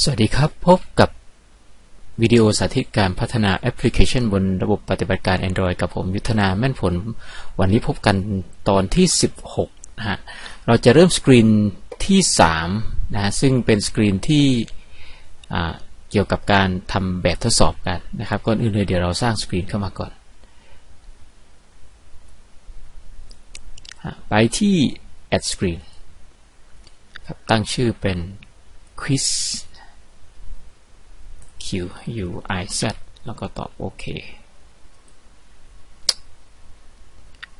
สวัสดีครับ พบกับวิดีโอสาธิตการพัฒนาแอปพลิเคชันบนระบบปฏิบัติการ Android กับผมยุทธนาแม่นผล วันนี้พบกันตอนที่ 16นะฮะเราจะเริ่มสกรีนที่3นะฮะซึ่งเป็นสกรีนที่เกี่ยวกับการทำแบบทดสอบกันนะครับก่อนอื่นเลยเดี๋ยวเราสร้างสกรีนเข้ามาก่อน ไปที่ add screen ตั้งชื่อเป็น quiz q u i z แล้วก็ตอบโอเค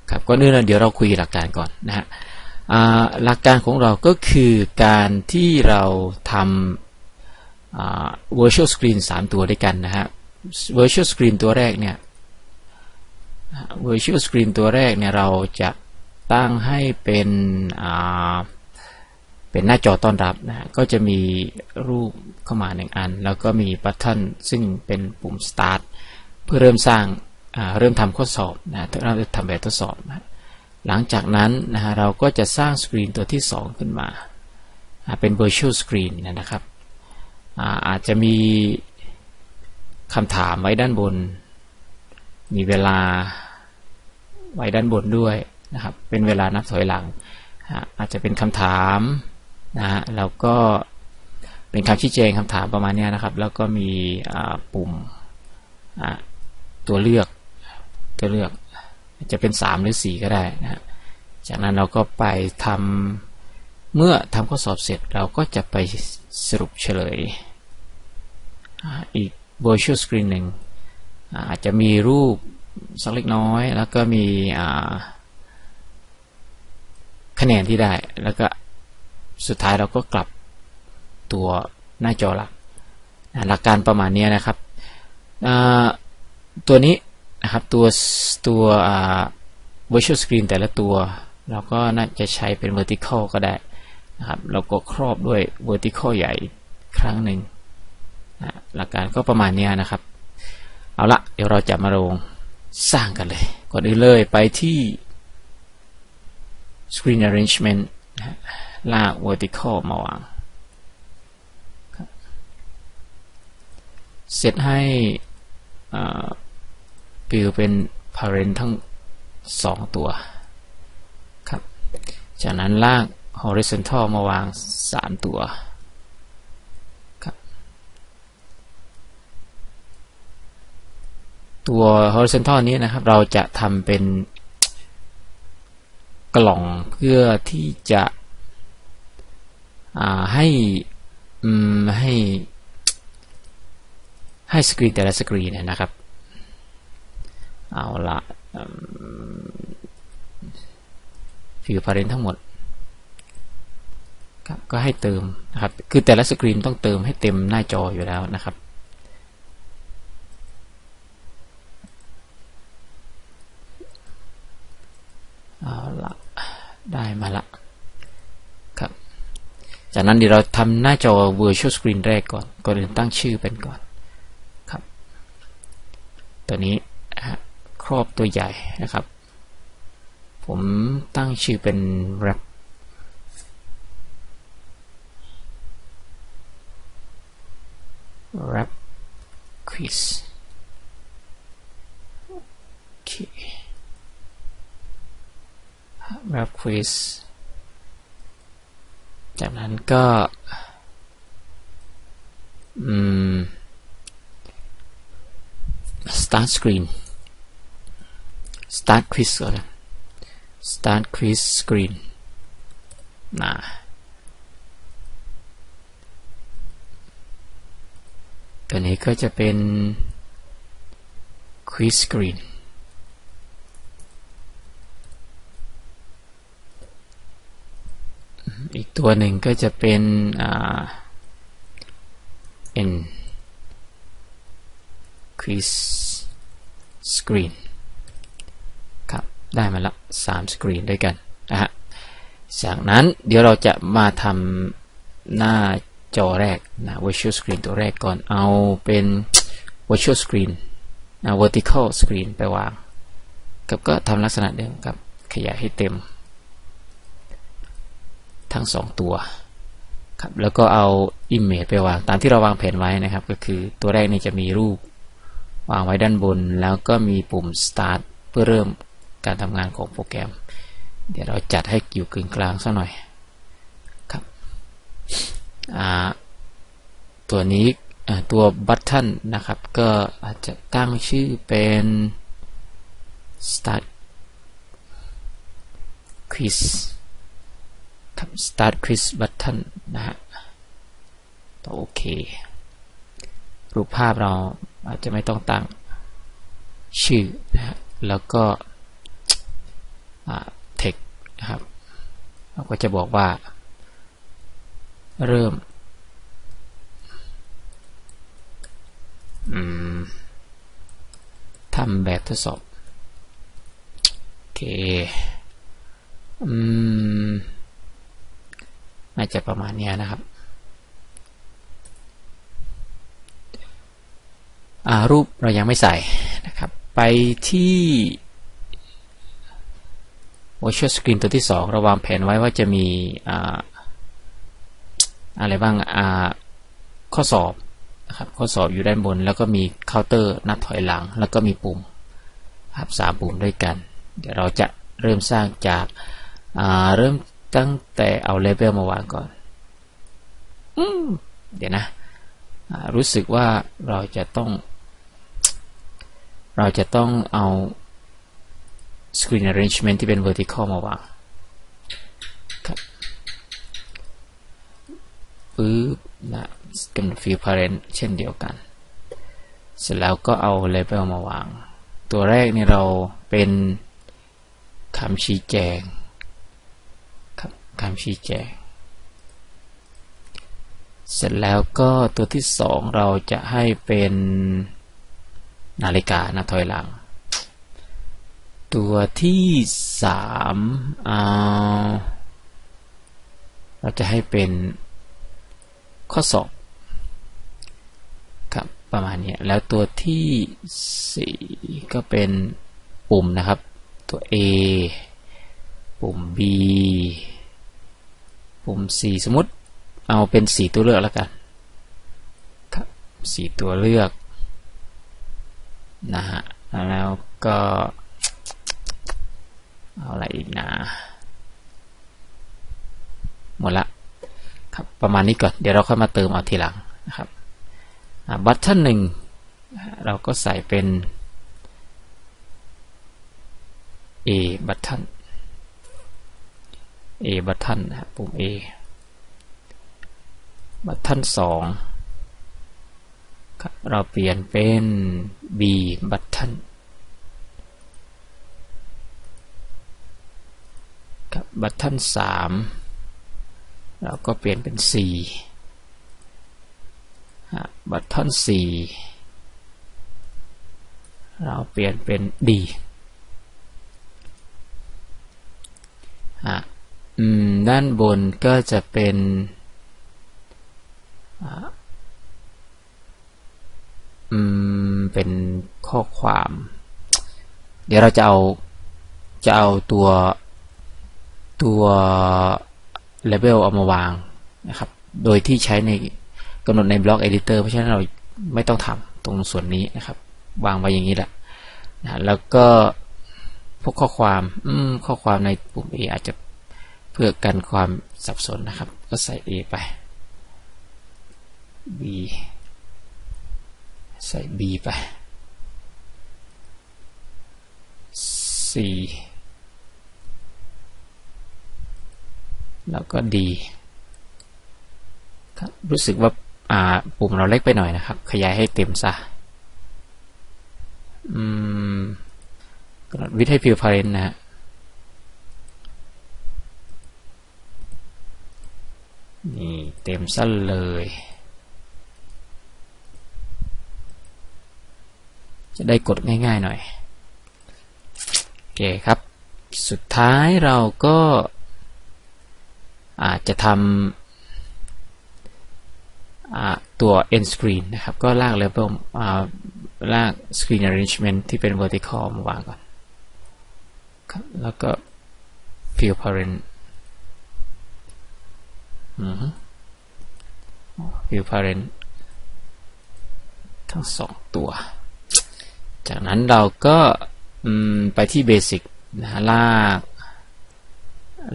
ครับก่อนอื่นเดี๋ยวเราคุยหลักการก่อนนะฮะหลักการของเราก็คือการที่เราทำ virtual screen 3 ตัวด้วยกันนะฮะ virtual screen ตัวแรกเนี่ย virtual screen ตัวแรกเนี่ยเราจะตั้งให้เป็น เป็นหน้าจอต้อนรับนะก็จะมีรูปเข้ามาหนึ่งอัน แล้วก็มีบัตทอนซึ่งเป็นปุ่ม start เพื่อเริ่มสร้างเริ่มทำข้อสอบนะเราจะทำแบบทดสอบนะหลังจากนั้นนะฮะเราก็จะสร้างสกรีนตัวที่ 2 ขึ้นมา เป็น virtual screen นะครับอาอาจจะมีคำถามไว้ด้านบน มีเวลาไว้ด้านบนด้วยนะครับ เป็นเวลานับถอยหลัง อาจจะเป็นคำถาม นะฮะแล้วก็เป็นคำชี้แจงคำถามประมาณนี้นะครับ แล้วก็มีปุ่มตัวเลือกตัวเลือกจะเป็น 3 หรือ 4 ก็ได้นะฮะจากนั้นเราก็ไปทำเมื่อทำข้อสอบเสร็จเราก็จะไปสรุปเฉลยอีก virtual screen หนึ่งอาจจะมีรูปสักเล็กน้อย แล้วก็มีคะแนนที่ได้แล้วก็ สุดท้ายเราก็กลับตัวหน้าจอหลักหลักการประมาณนี้นะครับตัวนี้นะครับตัวตัว virtual screen แต่ละตัวเราก็น่าจะใช้เป็น vertical ก็ได้นะครับเราก็ครอบด้วย vertical ใหญ่ครั้งหนึ่งหลักการก็ประมาณนี้นะครับ เอาละเดี๋ยวเราจะมาลงสร้างกันเลยก่อนอื่นเลยไปที่ screen arrangement ลาก vertical มาวางเซตให้ปิวเป็น parent ทั้งสองตัวครับ จากนั้นลาก horizontal มาวางสามตัวครับตัว horizontal นี้นะครับ เราจะทำเป็นกล่องเพื่อที่จะ ให้ให้ให้สกรีนแต่ละสกรีนนะครับ เอาละฟิวพาร์เรนทั้งหมดครับก็ให้เติมนะครับ คือแต่ละสกรีนต้องเติมให้เต็มหน้าจออยู่แล้วนะครับ เอาละได้มาละ จากนั้นเดี๋ยวเราทำหน้าจอ Virtual Screen แรกก่อน ก่อนอื่นตั้งชื่อเป็นก่อนครับ ตัวนี้ครอบตัวใหญ่นะครับ ผมตั้งชื่อเป็น wrap wrap quiz โอเค wrap quiz จากนั้นก็อืม start screen start quiz ก่อน start quiz screen นะตัวนี้ก็จะเป็น quiz screen อีก ตัวหนึ่งก็จะเป็น n quiz screen ครับได้มาละ3สกรีนด้วยกันนะฮะจากนั้นเดี๋ยวเราจะมาทำหน้าจอแรกนะ virtual screen ตัวแรกก่อนเอาเป็น virtual screen นะ vertical screen ไปวาง กับก็ทำลักษณะเดิมครับ ขยายให้เต็ม ทั้งสองตัวครับแล้วก็เอา image ไปวางตามที่เราวางแผนไว้นะครับ ก็คือตัวแรกนี่จะมีรูป วางไว้ด้านบน แล้วก็มีปุ่ม start เพื่อเริ่มการทำงานของโปรแกรม เดี๋ยวเราจัดให้อยู่กึ่งกลางสักหน่อยครับตัวนี้ตัวบัตท o n นะครับ ก็อาจจะตั้งชื่อเป็น start quiz ครับ start quiz button นะฮะต่อโอเค รูปภาพเราอาจจะไม่ต้องตั้งชื่อนะฮะแล้วก็ text นะครับเราก็จะบอกว่า เริ่มทำแบบทดสอบ โอเค อืม น่าจะประมาณนี้นะครับรูปเรายังไม่ใส่นะครับ ไปที่ Virtual Screen ตัวที่ 2 เราวางแผนไว้ว่าจะมีอะไรบ้างข้อสอบนะครับข้อสอบอยู่ด้านบน แล้วก็มีเคาน์เตอร์นับถอยหลัง แล้วก็มีปุ่มครับสามปุ่มด้วยกัน เดี๋ยวเราจะเริ่มสร้างจากเริ่ม ตั้งแต่เอาเลเวลมาวางก่อนอเดี๋ยวนะรู้สึกว่าเราจะต้อง เราจะต้องเอา screen arrangement ที่เป็น vertical มาวางครับปึ๊บนะกำหนด field parent เช่นเดียวกัน เสร็จแล้วก็เอา label มาวาง ตัวแรกนี่เราเป็นคำชี้แจง คำชี้แจง เสร็จแล้วก็ตัวที่สองเราจะให้เป็นนาฬิกานะถอยหลัง ตัวที่สามเราจะให้เป็นข้อสอบครับประมาณนี้แล้วตัวที่สี่ก็เป็นปุ่มนะครับ ตัว A ปุ่ม B ปุ่มสี่สมมติเอาเป็นสี่ตัวเลือกแล้วกันครับสี่ตัวเลือกนะฮะแล้วก็เอาอะไรอีกนะหมดละครับประมาณนี้ก่อนเดี๋ยวเราค่อยมาเติมเอาทีหลังนะครับบัตทันหนึ่งเราก็ใส่เป็น A บัตทัน A บัตทันนะครับปุ่ม A บัตทันสองเราเปลี่ยนเป็น B บัตทันครับบัตทันสามเราก็เปลี่ยนเป็น C บัตทันสี่เราเปลี่ยนเป็น D อะด้านบนก็จะเป็นอืม เป็นข้อความ เดี๋ยวเราจะเอาจะเอาตัวตัว level เอามาวางนะครับ โดยที่ใช้ในกำหนดในบล็อก editor เพราะฉะนั้นเราไม่ต้องทำตรงส่วนนี้นะครับ วางไว้อย่างนี้แหละนะแล้วก็พวกข้อความ อืม ข้อความในปุ่ม A อาจจะ เพื่อกันความสับสนนะครับ ก็ใส่ A ไป B ใส่ B ไป C แล้วก็ D ครับรู้สึกว่าอ่าปุ่มเราเล็กไปหน่อยนะครับ ขยายให้เต็มซะอืมวิธีพิวพาเรนนะฮะ นี่เต็มสั้นเลย จะได้กดง่ายๆหน่อย โอเคครับ สุดท้ายเราก็อาจจะทำตัว end screen นะครับ ก็ลาก level ลาก screen arrangement ที่เป็น vertical มาวางก่อน แล้วก็ field parent view parent ทั้งสองตัว จากนั้นเราก็ไปที่เบสิกนะลาก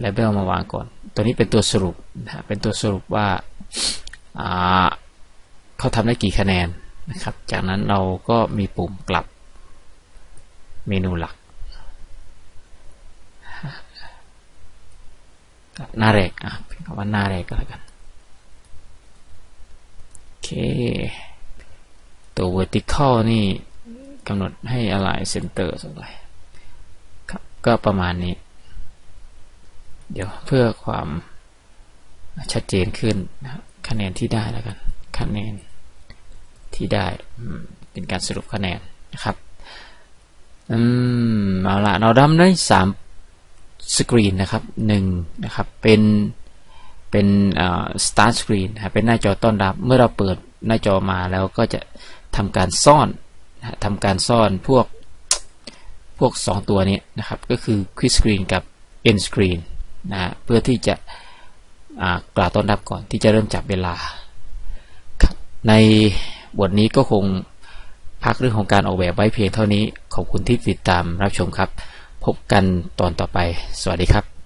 label มาวางก่อน ตัวนี้เป็นตัวสรุปนะเป็นตัวสรุปว่าเขาทำได้กี่คะแนนนะครับ จากนั้นเราก็มีปุ่มกลับเมนูหลัก หน้าแรกอะเพียงคำว่าหน้าแรกก็แล้วกันโอเค ตัว vertical นี่กำหนดให้ align center สักหน่อยครับก็ประมาณนี้ เดี๋ยวเพื่อความชัดเจนขึ้นนะคะแนนที่ได้แล้วกันคะแนนที่ได้เป็นการสรุปคะแนนนะครับ อืม เอาละเราทำได้สาม สกรีนนะครับหนึ่งนะครับเป็นเป็นอ่า start screen เป็นหน้าจอต้อนรับ เมื่อเราเปิดหน้าจอมาแล้วก็จะทำการซ่อนทำการซ่อนพวกพวก 2 ตัวนี้นะครับ ก็คือ quick screen กับ end screen นะเพื่อที่จะกล่าวต้อนรับก่อนที่จะเริ่มจับเวลา ในบทนี้ก็คงพักเรื่องของการออกแบบไว้เพียงเท่านี้ ขอบคุณที่ติดตามรับชมครับ พบกันตอนต่อไป สวัสดีครับ